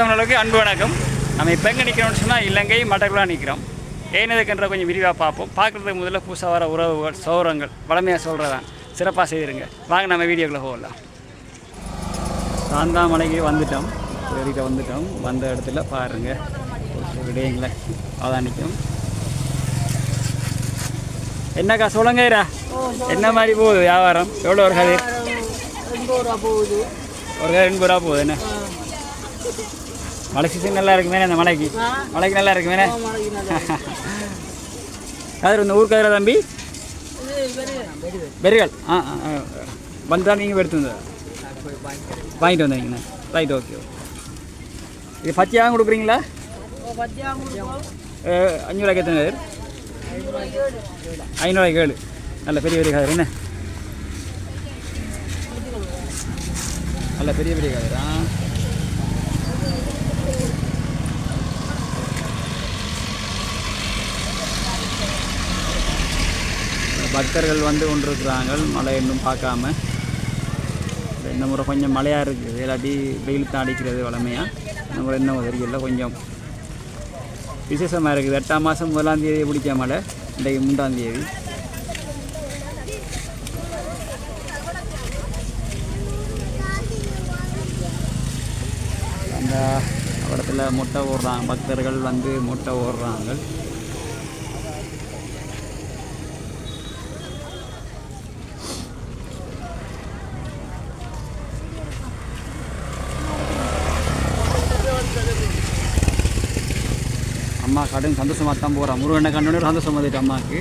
தமிழர்களுக்கு அன்பு வணக்கம். நம்ம இப்போ எங்கே நிற்கிறோம்னு சொன்னால் இலங்கை மட்டக்குள்ளா நிற்கிறோம் ஏன் எதுக்குன்ற கொஞ்சம் விரிவாக பார்ப்போம். பார்க்குறதுக்கு முதல்ல புதுசாக வர உறவுகள் சௌரங்கள் வளமையாக சொல்கிறதான் சிறப்பாக செய்திருங்க. வாங்க நம்ம வீடியோக்குள்ளே போகலாம். சாந்தாமலைக்கு வந்துட்டோம். ஏறிட்ட வந்துட்டோம். வந்த இடத்துல பாருங்க. ஒரு சில விடயங்களை அதான் நிற்கும் என்னக்கா சொல்லுங்கய்யா என்ன மாதிரி போகுது வியாபாரம்? எவ்வளோ ஒரு கதை? ஒரு எண்பது ரூபா போகுது என்ன? மழை சீசன் நல்லா இருக்குமே அந்த மலைக்கு. மலைக்கு நல்லா இருக்குமே கதிர் இந்த ஊர் கதிர தம்பி? பெருகள். ஆ ஆ, ஆ. வந்தா நீங்கள் எடுத்து வந்தா வாங்கிட்டு வந்தீங்கண்ணா. ரைட் ஓகே ஓகே இது பச்சையாக கொடுக்குறீங்களா? அஞ்சூறுவாய்க்கு எத்தனை கதிர்? ஐநூறுவாய்க்கு ஏழு. நல்ல பெரிய பெரிய கதிர் என்ன? நல்ல பெரிய பெரிய கதிர் ஆ பக்தர்கள் வந்து கொண்டிருக்கிறாங்க மழை இன்னும் பார்க்காம. இந்த முறை கொஞ்சம் மழையாக இருக்குது. இல்லாட்டி வெயில் தான் அடிக்கிறது வளமையாக இந்த முறை இன்னும் தெரியல. கொஞ்சம் விசேஷமாக இருக்குது. எட்டாம் மாதம் முதலாம் தேதி பிடிச்ச மழை. இன்றைக்கு மூன்றாம் தேதி. அந்த இடத்துல முட்டை ஓடுறாங்க பக்தர்கள் வந்து முட்டை ஓடுறாங்க அம்மா கடும் சந்தோஷமாக தான் போகிறான் முருகனை கண்டோட சந்தோஷமாக அம்மாவுக்கு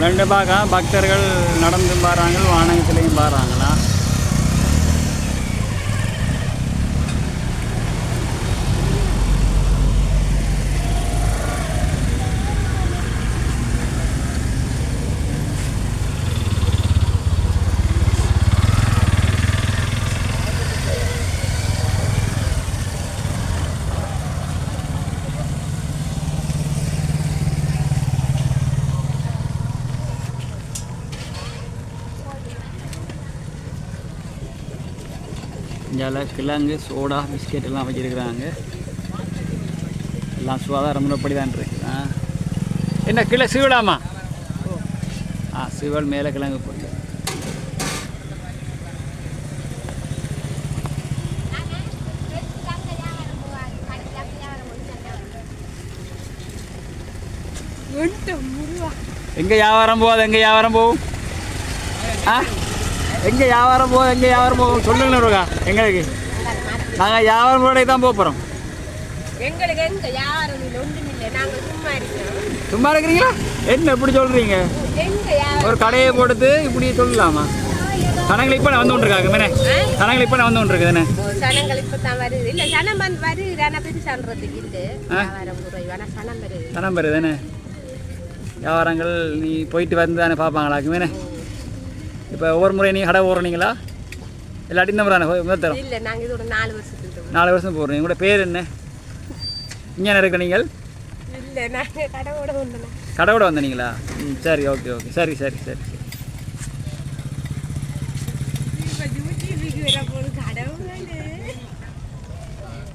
ரெண்டு பார்க்க பக்தர்கள் நடந்து பாருங்கள் வானகத்திலையும் பாருங்களாம் இங்கே கிழங்கு சோடா பிஸ்கெட் எல்லாம் வச்சிருக்கிறாங்க. எல்லாம் சுகாதார முறைப்படி தான் இருக்கு. ஆ. என்ன கிளை சிவலாமா ஆ சிவல் மேலே கிழங்கு போட்டு. எங்கே வியாபாரம் போகாது எங்கே வியாபாரம் போகும்? ஆ? எங்கே வியாபாரம் போகும் எங்கே வியாபாரம் போகும் சொல்லுங்க இருக்கா எங்களுக்கு. நாங்கள் வியாபாரம் போட தான் போக போகிறோம் எங்களுக்கு எங்க யாரும் நாங்கள் சும்மா இருக்கிறீங்களா? என்ன இப்படி சொல்கிறீங்க ஒரு கடையை போடுத்து இப்படி சொல்லலாமா? சனங்கள் இப்போ வந்து கொண்டிருக்காங்க மேனே. சனங்கள் இப்போ வந்து கொண்டிருக்கு தானே சனங்கள் இப்போ தான் வருது. இல்லை சனம் வந்து வருது ஆனால் பெரிய ஆனால் சனம் வருது. சனம் பெரு தானே வியாபாரங்கள் நீ போயிட்டு வந்து தானே பார்ப்பாங்களாக்கு மேனே. இப்போ ஒவ்வொரு முறை நீ கடை ஓடுறீங்களா இல்லாட்டி இந்த முறை முதல் தரம் இல்லை நாங்கள் இதோட நாலு வருஷத்துக்கு நாலு வருஷம் போடுறீங்க. உங்களோட பேர் என்ன? இங்கே இருக்க நீங்கள்? இல்லை நாங்கள் ஒன்று கடவுட வந்தீங்களா? ம் சரி ஓகே ஓகே. சரி சரி சரி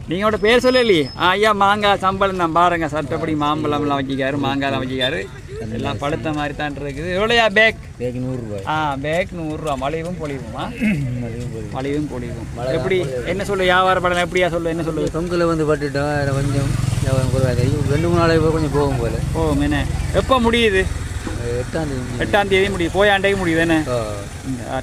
நீங்களோட பேர் சொல்லலையே? ஐயா மாங்காய் சம்பளம் தான். பாருங்க சட்டப்படி மாம்பழம்லாம் வச்சிக்காரு மாங்காய்லாம் வச்சிக்காரு எல்லாம் பழுத்த மாதிரி தான் இருக்குது. எவ்வளோயா பேக் பேக்கு நூறுரூபாய் ஆ பேக் நூறுரூவா. மலிவும் பொலிவுமா? மலிவும் பொலிவும். எப்படி? என்ன சொல்லு? வியாபார படம் எப்படியா சொல்லு? என்ன சொல்லு? தொங்கில் வந்து பட்டுட்டோம் அதில் கொஞ்சம் வியாபாரம் குறைவாக ரெண்டு மூணு நாளைக்கு கொஞ்சம் போகும் போல. ஓ என்ன? எப்போ முடியுது? எட்டாம் தேதி எட்டாம் தேதி முடியுது. போயாண்டே முடியுது என்ன ஓ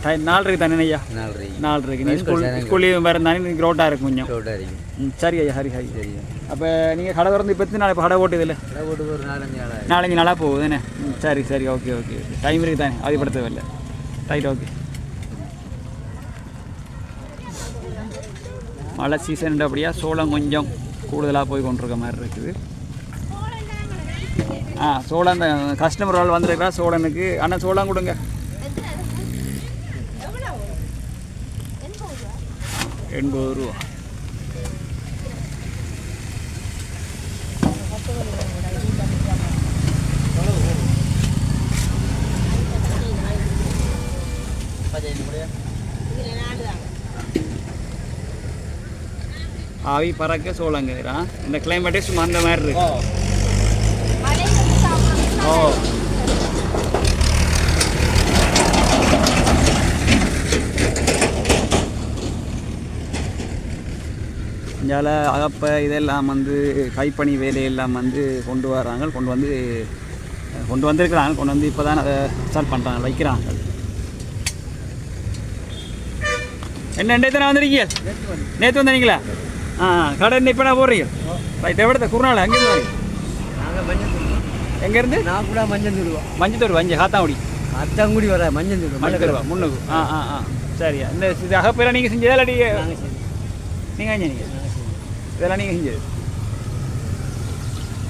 டைம் நாள் இருக்கு தானே ஐயா? நாலரை நாள் இருக்கு நீ ஸ்கூல் ஸ்கூல் லீவ் வேறு தானே நீ ரோட்டாக இருக்கும் கொஞ்சம். ரோட்டாக இருக்கும் சரி ஐயா சரி சரி. தெரியும் அப்போ நீங்கள் கடை திறந்து இப்போ நாள் இப்போ கடை ஓட்டுது இல்லை கடை போட்டு ஒரு நாலஞ்சு நாளாக நாலஞ்சு நாளாக போகுது தானே? சரி சரி ஓகே ஓகே டைம் இருக்கு தானே? அதிகப்படுத்தவே இல்லை. ரைட் ஓகே மழை சீசன் அப்படியா சோளம் கொஞ்சம் கூடுதலாக போய் கொண்டிருக்க மாதிரி இருக்குது. ஆ சோளம் கஸ்டமர் ஆள் வந்திருக்கா சோழனுக்கு. அண்ணா சோளம் கொடுங்க. எண்பது ரூபா. ஆவி பறக்க சோளங்கிறான் இந்த கிளைமேட்டே சும்மா அந்த மாதிரி இருக்கு. ஓ இந்தியாவில் அகப்பை இதெல்லாம் வந்து கைப்பணி வேலையெல்லாம் வந்து கொண்டு வராங்க. கொண்டு வந்து கொண்டு வந்திருக்கிறாங்க. கொண்டு வந்து இப்போ தான் அதை ஸ்டார்ட் பண்ணுறாங்க வைக்கிறாங்க. என்ன ரெண்டு எத்தனை வந்துருக்கீங்க? நேற்று வந்தீங்களா? ஆ கடை இப்போ நான் போடுறீங்க ரைட் எவ்வளோ அங்கே அங்கேருந்து நாங்கள் எங்கேருந்து? நான் கூட மஞ்சள் தருவோம் மஞ்சத்தூர் வஞ்சி காத்தாங்குடி. அத்தாங்குடி வர மஞ்சள் மஞ்சத்தூர் முன்னுக்கு. ஆ ஆ ஆ. சரியா. இந்த இது அகப்பெல்லாம் நீங்கள் செஞ்சதா இல்லாட்டி நாங்கள் செஞ்சீங்க? இதெல்லாம் நீங்கள் செஞ்சது.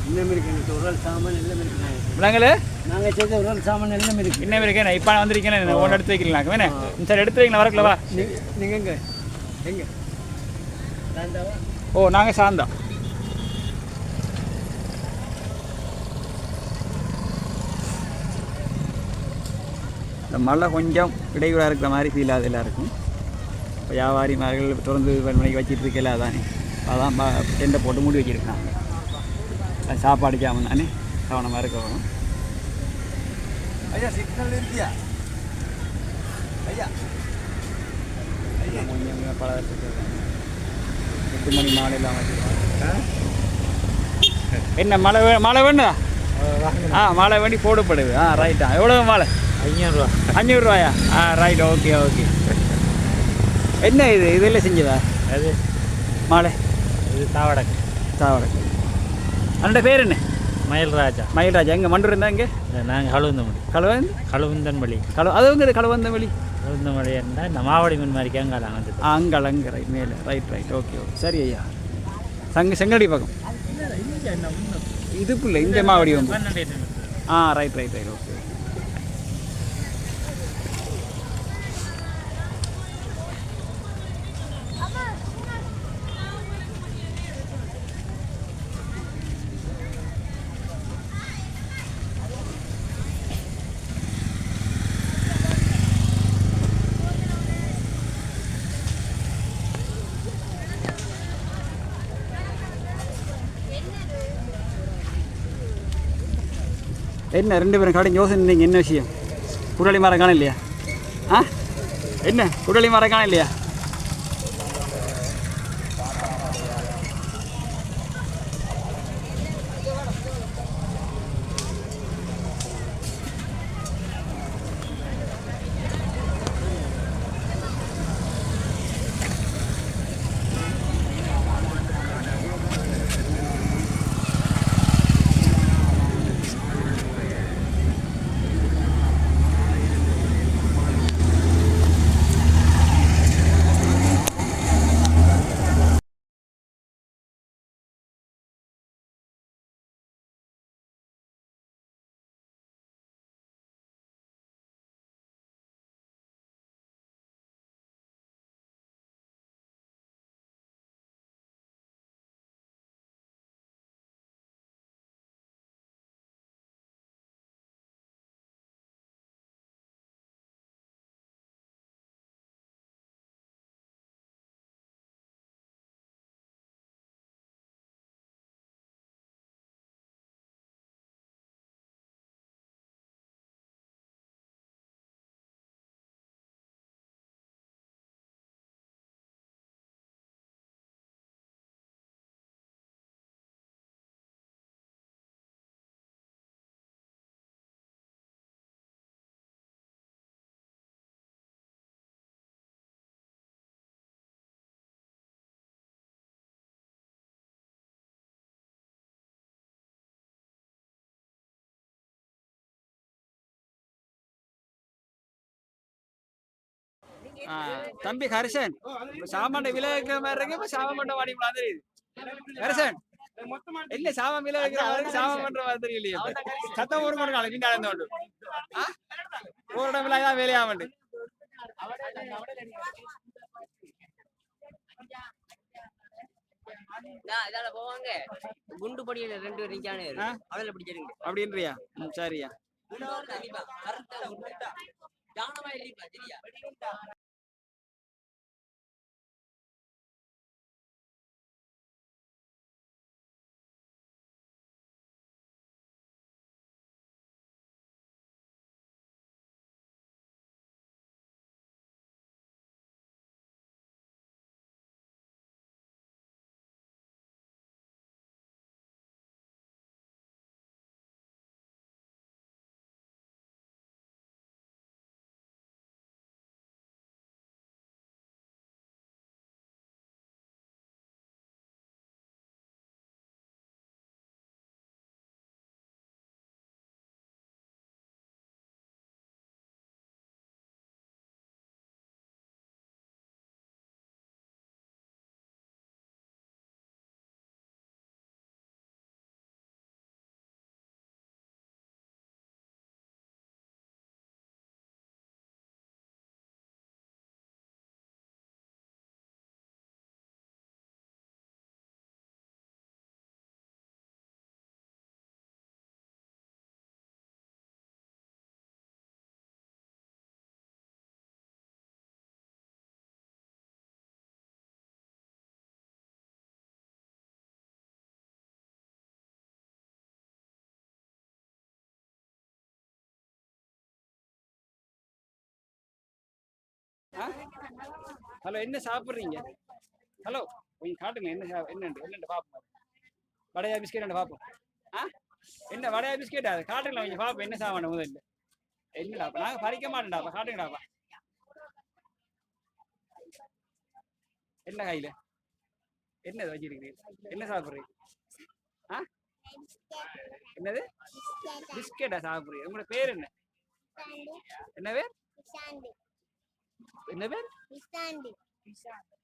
இன்னும் இருக்கு நாள் சாமான் எல்லாம் இருக்கு. நாங்கள் நாங்கள் செய்த நாள் சாமான் எல்லாம் இருக்கு. என்ன இருக்கேன் நான் இப்போ வந்திருக்கேன் ஒன்று எடுத்து வைக்கலாம் வேணே சரி எடுத்து வைக்கலாம் வரக்கல வா. நீங்கள் எங்கே? எங்கே? ஓ நாங்கள் சாந்தா. இந்த மழை கொஞ்சம் இடையூறாக இருக்கிற மாதிரி ஃபீல் ஆகுது எல்லாருக்கும். இப்போ வியாபாரிமார்கள் திறந்து மணிக்கு வச்சிட்டு இருக்கல அதானே. அதான் டெண்டை போட்டு மூடி வச்சிருக்காங்க அது சாப்பாடு ஜாமன் தானே கவனமாக இருக்க வேணும் ஐயா சிக்னல் இருக்கியா? ஐயா. கொஞ்சம் பழகிறதுக்கு எட்டு மணி மாலையெல்லாம் வச்சுருக்காங்க என்ன மழை மழை வேணுதா? ஆ மழை வேண்டி போடப்படுது. ஆ ரைட்டா எவ்வளோ மாலை? ஐநூறுரூவா அஞ்சூறுரூவாயா ஆ ரைட் ஓகே ஓகே என்ன இது? இதெல்லாம் செஞ்சதா? அது மாலை? இது தாவடக்கு சாவடக்கு அந்த பேர் என்ன? மயில்ராஜா. மயில்ராஜா. எங்கே மண்டூர் இருந்தா இங்கே நாங்கள் கழுவுந்தமொழி கலவந்து கழுவுந்தன்மொழி கல அது வந்து கலவந்த வழி கழுவுந்தமொழி இருந்தால் இந்த மாவடி மீன் மாதிரி கேங்கால வந்து அங்கே அங்கே ரைட் மேலே. ரைட் ரைட் ஓகே ஓகே சரி ஐயா. சங்க செங்கடி பக்கம். இதுக்குள்ள இந்த மாவடி வந்து ஆ ரைட் ரைட் ரைட் ஓகே என்ன ரெண்டு பேரும் கடைஞ்சு யோசனை நீங்கள் என்ன விஷயம்? குடலி மரம் காணும் இல்லையா? ஆ? என்ன? குடலி மரம் காணும் இல்லையா? தம்பி ஹர்ஷன் இப்ப சாமான் விலை வைக்கிற மாதிரி இருக்கு இப்ப சாமான் பண்ற மாதிரி மாதிரி ஹர்ஷன் இல்ல சாமான் விலை வைக்கிற மாதிரி சாமான் பண்ற மாதிரி இப்ப. சத்தம் ஒரு மணி நாளைக்கு நடந்து கொண்டு. ஒரு இடம் விலை தான் இதால போவாங்க. குண்டு படியில ரெண்டு நிக்கானே? அதில் பிடிச்சிருங்க அப்படின்றியா? சரியா. ஜானமா ஹலோ என்ன சாப்பிடுறீங்க? ஹலோ கொஞ்சம் காட்டுங்க என்ன என்னண்டு என்னண்டு பாப்போம். வடையா பிஸ்கெட் பாப்போம்? ஆ? என்ன வடையா பிஸ்கெட் அது காட்டுங்களா கொஞ்சம் பாப்போம் என்ன சாமான் முதல்ல என்னடா அப்ப நாங்க பறிக்க மாட்டோம்டாப்பா காட்டுங்கடாப்பா என்ன கையில? என்னது வச்சிருக்கிறீங்க? என்ன சாப்பிடுறீங்க? ஆ? என்னது? பிஸ்கெட்டா? சாப்பிடுறீங்க. உங்களோட பேர் என்ன? என்ன பேர்? என்ன பேர்?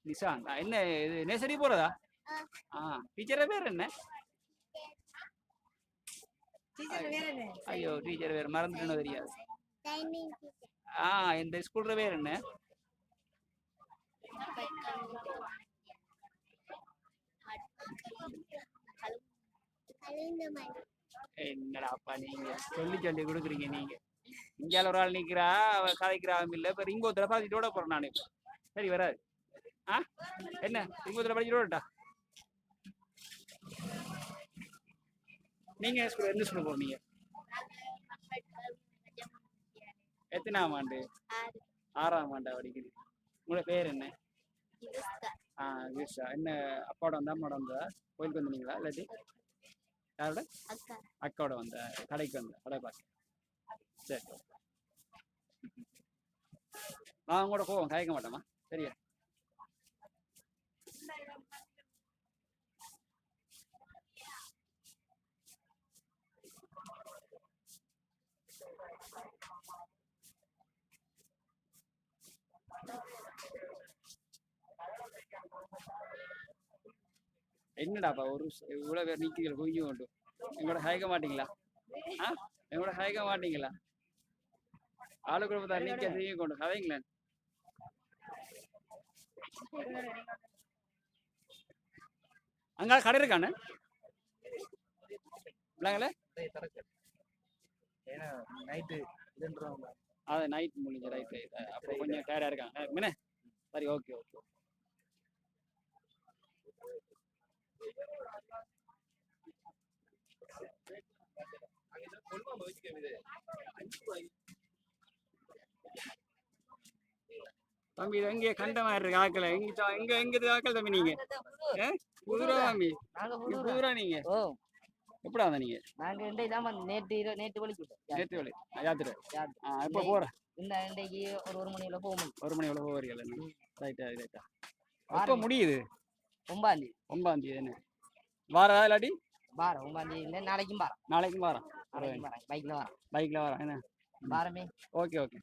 நிஷாந்த். ஆ, என்ன இது நேசரி போறதா? ஆ. டீச்சர் பேர் என்ன ஐயோ டீச்சர் பேர் மறந்துட்டேன்னு தெரியாது ஆ இந்த ஸ்கூல்ற பேர் என்ன என்னடாப்பா நீங்க சொல்லி சொல்லி கொடுக்குறீங்க நீங்க இங்கால ஒரு ஆள் நிக்கிறா அவ கதைக்கிறாவும் இல்ல. இப்ப ரிங்கோத்துல பாத்துட்டு ஓட போறேன் நானு. இப்ப. சரி வராது. ஆ? என்ன? ரிங்கோத்துல படிச்சுட்டு ஓடட்டா? நீங்க எந்த ஸ்கூல் போறீங்க? எத்தனாம் ஆண்டு? ஆறாம் ஆண்டா படிக்கிறீங்க உங்களோட பேர் என்ன? ஆ விர்ஷா. என்ன அப்பாவோட வந்தா அம்மாவோட வந்தா? கோயிலுக்கு வந்தீங்களா இல்லாட்டி? யாரோட? அக்காவோட. வந்த. கடைக்கு வந்த கடை பார்க்க. சரி. நான் கூட போவோம் கயக்க மாட்டேமா சரியா? என்னடாப்பா ஒரு இவ்வளவு பேர் நிக்கிறீங்க குவிஞ்சு கொண்டு எங்களோட ஹயக்க மாட்டீங்களா? ஆ? எங்களோட ஹயக்க மாட்டீங்களா? ஆளு குடும்பத்தார் நிக்க செய்ய கொண்டு கதைங்களேன் அங்க கடை இருக்கானே? இல்லைங்களே நைட்டு இதுன்றவங்க அது நைட் முடிஞ்ச ரைட்டு அப்போ கொஞ்சம் டயர்டாக இருக்காங்க. என்ன சரி ஓகே ஓகே இது எங்கே கண்ட மாதிரி இருக்கு ஆக்கல. எங்க எங்க எங்க ஆக்கல் தம்பி நீங்க? புதுரா தம்பி. புதுரா நீங்க. எப்படா வந்த நீங்க? நாங்க இன்றைக்கு தான் நேற்று நேற்று வலிக்கிட்டோம் நேற்று வழி. யாத்திரை. எப்போ போற? இந்த இன்றைக்கு ஒரு ஒரு மணியில போக முடியும் ஒரு மணி எவ்வளோ போறீங்களா ரைட்டா ரைட்டா. எப்போ வாரம் முடியுது? ஒன்பதாம் தேதி. ஒன்பதாம் தேதி என்ன? வாரதா இல்லாட்டி? வாரம் ஒன்பதாம் தேதி நாளைக்கும் வாரம். நாளைக்கும் வாரம். நாளைக்கும் வாரம். பைக்ல வாரம். பைக்ல வரேன் என்ன? வாரமே. Okay okay.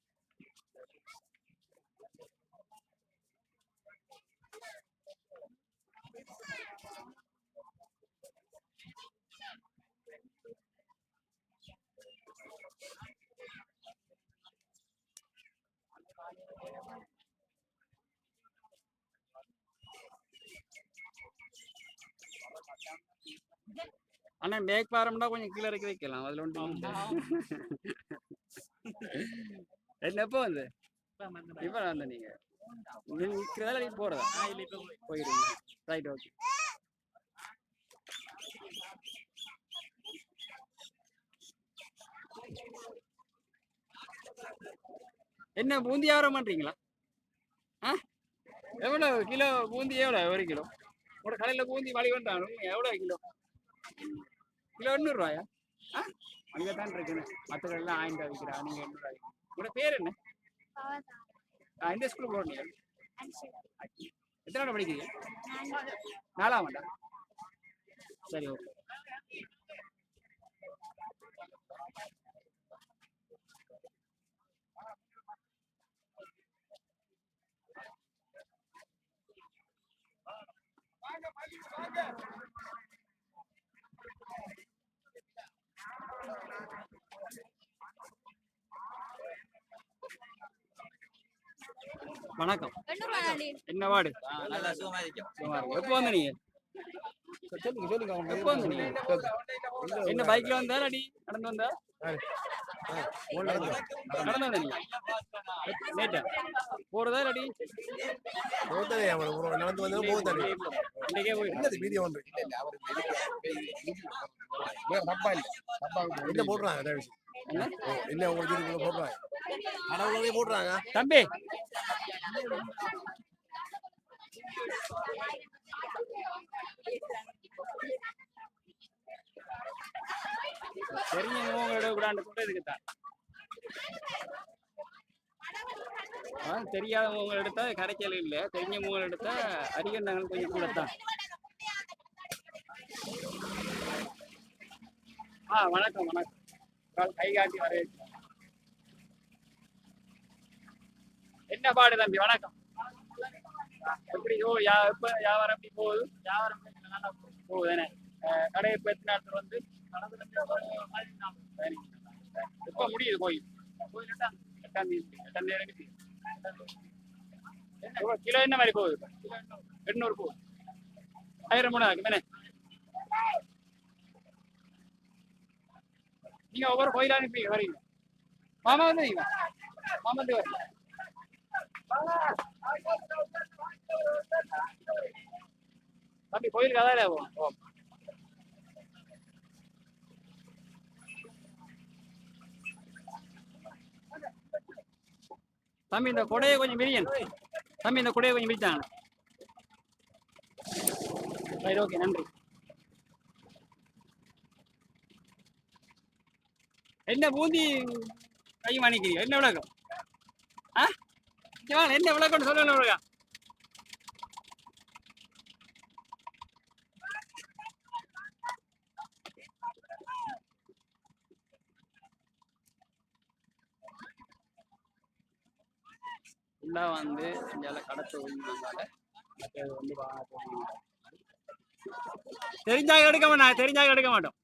அண்ணா பேக் பாரம்னா கொஞ்சம் கீழே இறக்கி வைக்கலாம். அதில் ஒன்று என்ன எப்போ வந்து? இப்போ வந்த நீங்க? நிற்கிறதா நீ போறதா? போயிருங்க ரைட் ஓகே என்ன பூந்தி வியாபாரம் பண்றீங்களா ஆ? எவ்வளோ கிலோ பூந்தி எவ்வளோ ஒரு கிலோ. உங்களோட கடையில் பூந்தி மழை கொண்டாங்க எவ்வளோ கிலோ? கிலோ எண்ணூறுரூவாயா ஆ? அங்கே தான் இருக்குன்னு மற்ற கடையில் ஆயிரம் ரூபாய் விற்கிறா நீங்கள் எண்ணூறுரூவாய் உங்களோட பேர் என்ன? ஆ, எந்த ஸ்கூல் போகிறீங்க எத்தனை படிக்கிறீங்க? நாலாம் ஆண்டா? சரி ஓகே. வணக்கம். என்ன வார்டு? நல்லா சுகமாக இருக்கும் இருக்கு. எப்போ வந்த நீங்க சொல்லுங்க சொல்லுங்க எப்போ வந்த நீங்க என்ன பைக்ல வந்தா? அடி நடந்து வந்தா. நடந்து வந்த நீங்க நேட்டா போறதா அடி நடந்து இன்றைக்கே போயிட்டு என்னது வீடியோ ஒன்று? இல்ல என்ன போடுறாங்க தயவு செய்து. என்ன? ஓ, என்ன உங்களுக்கு போடுறாங்க. கடவுளே போடுறாங்க. தம்பி. தெரிஞ்ச உங்களோட விடாண்டு கூட இதுக்கு தான் ஆ தெரியாத உங்களை எடுத்தா கரைச்சல் இல்லை. தெரிஞ்ச உங்களை எடுத்தா அரிகண்டங்கள் கொஞ்சம் கூட தான் ஆ வணக்கம் வணக்கம். கால் கை காட்டி வரவேற்கிறேன். என்ன பாடு தம்பி வணக்கம். எப்படி ஓ யா எப்ப வியாபாரம் எப்படி போகுது? வியாபாரம் நல்லா போகுது. என்ன கடை இப்போ எத்தனை இடத்துல வந்து. எப்ப முடியுது கோயில் கோயில் எட்டாம் எட்டாம் தேதி எட்டாம் தேதி கிலோ என்ன மாதிரி போகுது? எண்ணூறு. போகுது. ஆயிரம் மூணு ஆகும் நீங்க ஒவ்வொரு கோயிலா அனுப்பி வரீங்க மாமா வந்து நீங்க மாமா வந்து வரீங்க தம்பி கோயிலுக்கு அதான் போகும் தம்பி இந்த கொடையை கொஞ்சம் விரியன் தம்பி இந்த கொடையை கொஞ்சம் விரித்தாங்க சரி ஓகே நன்றி. என்ன பூந்தி கை மாணிக்கிறீங்க என்ன விளக்கம்? ஆ? என்ன விளக்கம்னு சொல்லுங்க விளக்கம். ஃபுல்லாக வந்து இந்தியாவில் கடத்த தொழில்னால தெரிஞ்சா எடுக்க மாட்டோம். தெரிஞ்சா எடுக்க மாட்டோம்.